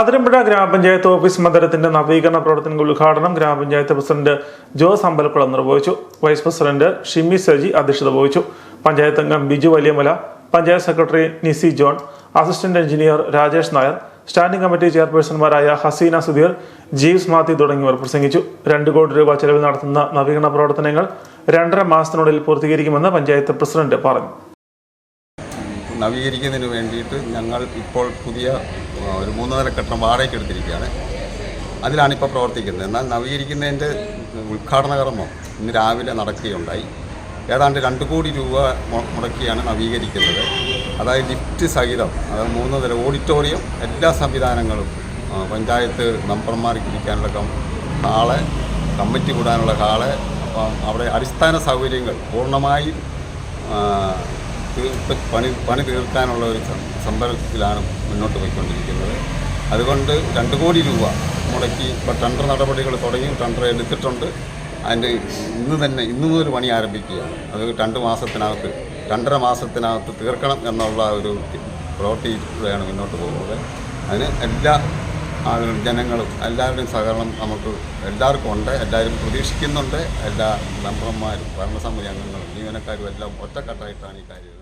അതിരമ്പുഴ ഗ്രാമപഞ്ചായത്ത് ഓഫീസ് മന്ദിരത്തിന്റെ നവീകരണ പ്രവർത്തനങ്ങൾ ഉദ്ഘാടനം ഗ്രാമപഞ്ചായത്ത് പ്രസിഡന്റ് ജോസ് അമ്പലക്കുളം നിർവഹിച്ചു. വൈസ് പ്രസിഡന്റ് ഷിമി സജി അധ്യക്ഷത വഹിച്ചു. പഞ്ചായത്ത് അംഗം Biju Valiyamala panchayat secretary Nisi John assistant engineer Rajesh Nair standing committee ചെയർപേഴ്സൺമാരായ Haseena Sudheer Jeeves Mathew തുടങ്ങിയവർ പ്രസംഗിച്ചു. രണ്ട് കോടി രൂപ ചെലവിൽ നടത്തുന്ന നവീകരണ പ്രവർത്തനങ്ങൾ രണ്ടര മാസത്തിനുള്ളിൽ പൂർത്തീകരിക്കുമെന്ന് പഞ്ചായത്ത് പ്രസിഡന്റ് പറഞ്ഞു. നവീകരിക്കുന്നതിന് വേണ്ടിയിട്ട് ഞങ്ങൾ ഇപ്പോൾ പുതിയ ഒരു മൂന്ന് നില കെട്ടിടം വാടകയ്ക്ക് എടുത്തിരിക്കുകയാണ്. അതിലാണ് ഇപ്പോൾ പ്രവർത്തിക്കുന്നത്. എന്നാൽ നവീകരിക്കുന്നതിന്റെ ഉദ്ഘാടന കർമ്മം ഇന്ന് രാവിലെ നടക്കുകയുണ്ടായി. ഏതാണ്ട് രണ്ട് കോടി രൂപ മുടക്കിയാണ് നവീകരിക്കുന്നത്. അതായത് ലിഫ്റ്റ് സഹിതം അതായത് മൂന്ന് നില ഓഡിറ്റോറിയം എല്ലാ സംവിധാനങ്ങളും പഞ്ചായത്ത് മെമ്പർമാർക്ക് ഇരിക്കാനുള്ള ഹാൾ കമ്മിറ്റി കൂടാനുള്ള ഹാൾ അവിടെ അടിസ്ഥാന സൗകര്യങ്ങൾ പൂർണമായും പണി പണി തീർക്കാനുള്ള ഒരു സംരംഭത്തിലാണ് മുന്നോട്ട് പോയിക്കൊണ്ടിരിക്കുന്നത്. അതുകൊണ്ട് രണ്ട് കോടി രൂപ മുടക്കി ഇപ്പോൾ ടെൻഡർ നടപടികൾ തുടങ്ങി ടെൻഡർ എടുത്തിട്ടുണ്ട്. അതിന്റെ ഇന്ന് തന്നെ ഇന്ന് മുതൽ പണി ആരംഭിക്കുകയാണ്. അത് രണ്ട് മാസത്തിനകത്ത് രണ്ടര മാസത്തിനകത്ത് തീർക്കണം എന്നുള്ള ഒരു പ്രവൃത്തിയിലൂടെയാണ് മുന്നോട്ട് പോകുന്നത്. അതിന് എല്ലാ ആളുകളും ജനങ്ങളും എല്ലാവരുടെയും സഹകരണം നമുക്ക് എല്ലാവർക്കും ഉണ്ട് എല്ലാവരും പ്രതീക്ഷിക്കുന്നുണ്ട്. എല്ലാ മെമ്പർമാരും ഭരണസമിതി അംഗങ്ങളും ജീവനക്കാരും എല്ലാം ഒറ്റക്കെട്ടായിട്ടാണ് ഈ കാര്യം